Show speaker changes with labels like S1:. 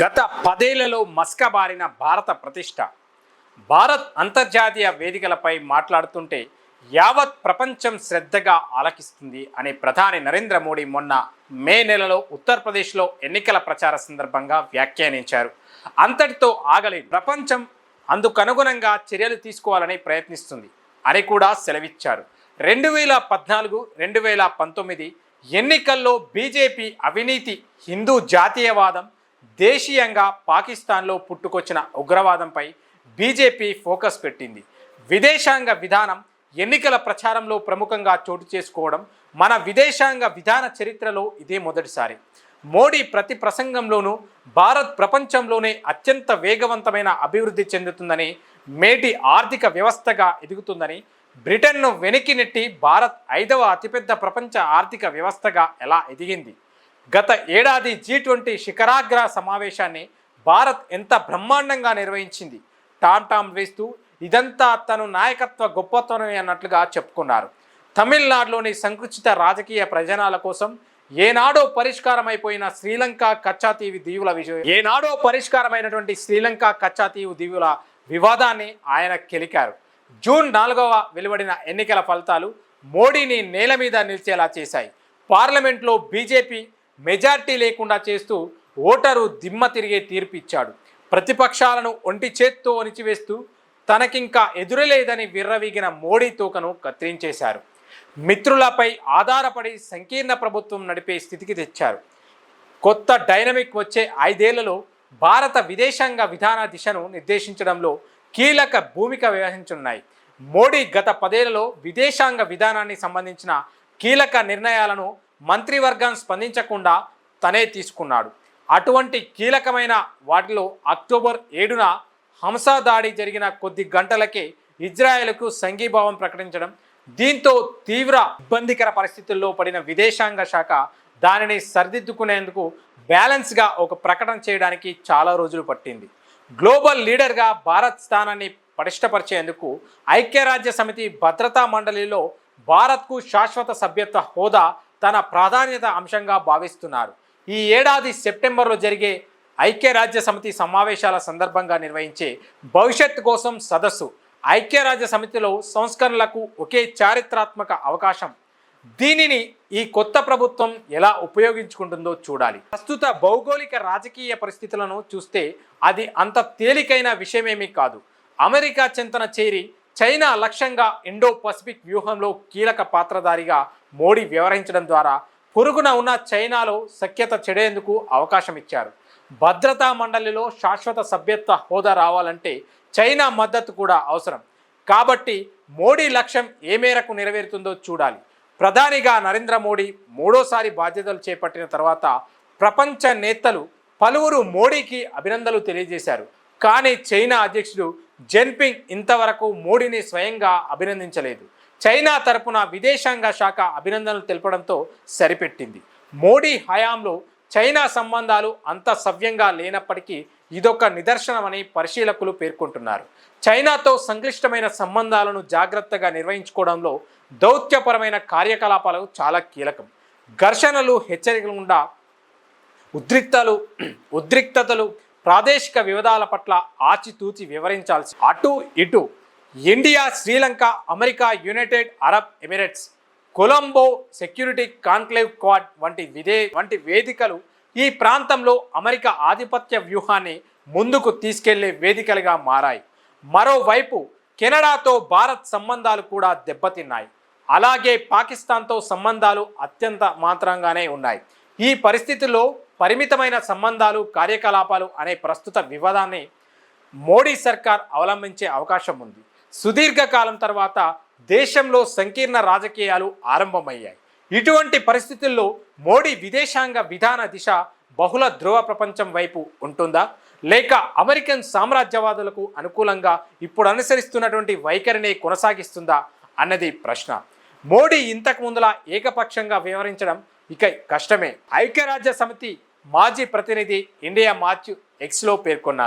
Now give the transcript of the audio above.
S1: గత పదేళ్ళలో మస్కబారిన భారత ప్రతిష్ట. భారత్ అంతర్జాతీయ వేదికలపై మాట్లాడుతుంటే యావత్ ప్రపంచం శ్రద్ధగా ఆలకిస్తుంది అని ప్రధాని నరేంద్ర మోడీ మొన్న మే నెలలో ఉత్తరప్రదేశ్లో ఎన్నికల ప్రచార సందర్భంగా వ్యాఖ్యానించారు. అంతటితో ఆగలేదు ప్రపంచం అందుకనుగుణంగా చర్యలు తీసుకోవాలని ప్రయత్నిస్తుంది అని కూడా సెలవిచ్చారు. రెండు వేల పద్నాలుగు రెండు వేల పంతొమ్మిది ఎన్నికల్లో బీజేపీ అవినీతి హిందూ జాతీయవాదం దేశీయంగా పాకిస్తాన్లో పుట్టుకొచ్చిన ఉగ్రవాదంపై బీజేపీ ఫోకస్ పెట్టింది. విదేశాంగ విధానం ఎన్నికల ప్రచారంలో ప్రముఖంగా చోటు చేసుకోవడం మన విదేశాంగ విధాన చరిత్రలో ఇదే మొదటిసారి. మోడీ ప్రతి ప్రసంగంలోనూ భారత్ ప్రపంచంలోనే అత్యంత వేగవంతమైన అభివృద్ధి చెందుతుందని మేటి ఆర్థిక వ్యవస్థగా ఎదుగుతుందని బ్రిటన్ను వెనక్కి నెట్టి భారత్ ఐదవ అతిపెద్ద ప్రపంచ ఆర్థిక వ్యవస్థగా ఎలా ఎదిగింది? గత ఏడాది జీ ట్వంటీ శిఖరాగ్ర సమావేశాన్ని భారత్ ఎంత బ్రహ్మాండంగా నిర్వహించింది? టామ్ టామ్ వేస్తూ ఇదంతా తను నాయకత్వ గొప్పతనమే అన్నట్లుగా చెప్పుకున్నారు. తమిళనాడులోని సంకుచిత రాజకీయ ప్రయోజనాల కోసం ఏనాడో పరిష్కారమైపోయిన శ్రీలంక కచ్చాతీవి దీవుల విజయం. ఏనాడో పరిష్కారమైనటువంటి శ్రీలంక కచ్చాతీవు దీవుల వివాదాన్ని ఆయన కెలికారు. జూన్ నాలుగవ వెలువడిన ఎన్నికల ఫలితాలు మోడీని నేల మీద నిలిచేలా చేశాయి. పార్లమెంట్లో బీజేపీ మెజార్టీ లేకుండా చేస్తూ ఓటరు దిమ్మ తిరిగే తీర్పు ఇచ్చాడు ప్రతిపక్షాలను ఒంటి చేత్తో అణిచివేస్తూ తనకింకా ఎదురలేదని విర్రవీగిన మోడీ తూకను కత్తిరించేశారు. మిత్రులపై ఆధారపడి సంకీర్ణ ప్రభుత్వం నడిపే స్థితికి తెచ్చారు. కొత్త డైనమిక్ వచ్చే ఐదేళ్ళలో భారత విదేశాంగ విధాన దిశను నిర్దేశించడంలో కీలక భూమిక వ్యవహరించున్నాయి మోడీ గత పదేళ్ళలో విదేశాంగ విధానాన్ని సంబంధించిన కీలక నిర్ణయాలను మంత్రివర్గం స్పందించకుండా తనే తీసుకున్నాడు. అటువంటి కీలకమైన వాటిలో అక్టోబర్ ఏడున హంసా దాడి జరిగిన కొద్ది గంటలకే ఇజ్రాయెల్కు సంఘీభావం ప్రకటించడం దీంతో తీవ్ర ఇబ్బందికర పరిస్థితుల్లో పడిన విదేశాంగ శాఖ దానిని సరిదిద్దుకునేందుకు బ్యాలెన్స్గా ఒక ప్రకటన చేయడానికి చాలా రోజులు పట్టింది. గ్లోబల్ లీడర్గా భారత్ స్థానాన్ని పటిష్టపరిచేందుకు ఐక్యరాజ్య సమితి భద్రతా మండలిలో భారత్కు శాశ్వత సభ్యత్వ హోదా తన ప్రాధాన్యత అంశంగా భావిస్తున్నారు. ఈ ఏడాది సెప్టెంబర్లో జరిగే ఐక్యరాజ్య సమితి సమావేశాల సందర్భంగా నిర్వహించే భవిష్యత్ కోసం సదస్సు ఐక్యరాజ్య సమితిలో సంస్కరణలకు ఒకే చారిత్రాత్మక అవకాశం. దీనిని ఈ కొత్త ప్రభుత్వం ఎలా ఉపయోగించుకుంటుందో చూడాలి. ప్రస్తుత భౌగోళిక రాజకీయ పరిస్థితులను చూస్తే అది అంత తేలికైన విషయమేమీ కాదు. అమెరికా చెంతన చేరి చైనా లక్ష్యంగా ఇండో పసిఫిక్ వ్యూహంలో కీలక పాత్రధారిగా మోడీ వ్యవహరించడం ద్వారా పొరుగున ఉన్న చైనాలో సఖ్యత చెడేందుకు అవకాశం ఇచ్చారు. భద్రతా మండలిలో శాశ్వత సభ్యత్వ హోదా రావాలంటే చైనా మద్దతు కూడా అవసరం. కాబట్టి మోడీ లక్ష్యం ఏ మేరకు నెరవేరుతుందో చూడాలి. ప్రధానిగా నరేంద్ర మోడీ మూడోసారి బాధ్యతలు చేపట్టిన తర్వాత ప్రపంచ నేతలు పలువురు మోడీకి అభినందనలు తెలియజేశారు. కానీ చైనా అధ్యక్షుడు జెన్పింగ్ ఇంతవరకు మోడీని స్వయంగా అభినందించలేదు. చైనా తరపున విదేశాంగ శాఖ అభినందనలు తెలపడంతో సరిపెట్టింది. మోడీ హయాంలో చైనా సంబంధాలు అంత సవ్యంగా లేనప్పటికీ ఇదొక నిదర్శనమని పరిశీలకులు పేర్కొంటున్నారు. చైనాతో సంక్లిష్టమైన సంబంధాలను జాగ్రత్తగా నిర్వహించుకోవడంలో దౌత్యపరమైన కార్యకలాపాలు చాలా కీలకం. ఘర్షణలు హెచ్చరికలు గుండా ఉద్రిక్తలు ఉద్రిక్తతలు ప్రాదేశిక వివాదాల పట్ల ఆచితూచి వివరించాల్సి అటు ఇటు India Sri Lanka America United Arab Emirates Colombo security conclave Quad వంటి విదే వంటి వేదికలు ఈ ప్రాంతంలో అమెరికా ఆధిపత్య వ్యూహాన్ని ముందుకు తీసుకెళ్ళే వేదికలుగా మారాయి. మరోవైపు కెనడాతో భారత్ సంబంధాలు కూడా దెబ్బతిన్నాయి. అలాగే పాకిస్తాన్తో సంబంధాలు అత్యంత మాత్రంగానే ఉన్నాయి. ఈ పరిస్థితుల్లో పరిమితమైన సంబంధాలు కార్యకలాపాలు అనే ప్రస్తుత వివాదాన్ని మోడీ సర్కార్ అవలంబించే అవకాశం ఉంది. సుదీర్ఘకాలం తర్వాత దేశంలో సంకీర్ణ రాజకీయాలు ఆరంభమయ్యాయి. ఇటువంటి పరిస్థితుల్లో మోడీ విదేశాంగ విధాన దిశ బహుళ ధ్రువ ప్రపంచం వైపు ఉంటుందా? లేక అమెరికన్ సామ్రాజ్యవాదులకు అనుకూలంగా ఇప్పుడు అనుసరిస్తున్నటువంటి వైఖరిని కొనసాగిస్తుందా అన్నది ప్రశ్న. మోడీ ఇంతకు ముందులా ఏకపక్షంగా వ్యవహరించడం ఇక కష్టమే. ఐక్యరాజ్య సమితి మాజీ ప్రతినిధి ఇండియా మార్చ్ ఎక్స్లో పేర్కొన్నారు.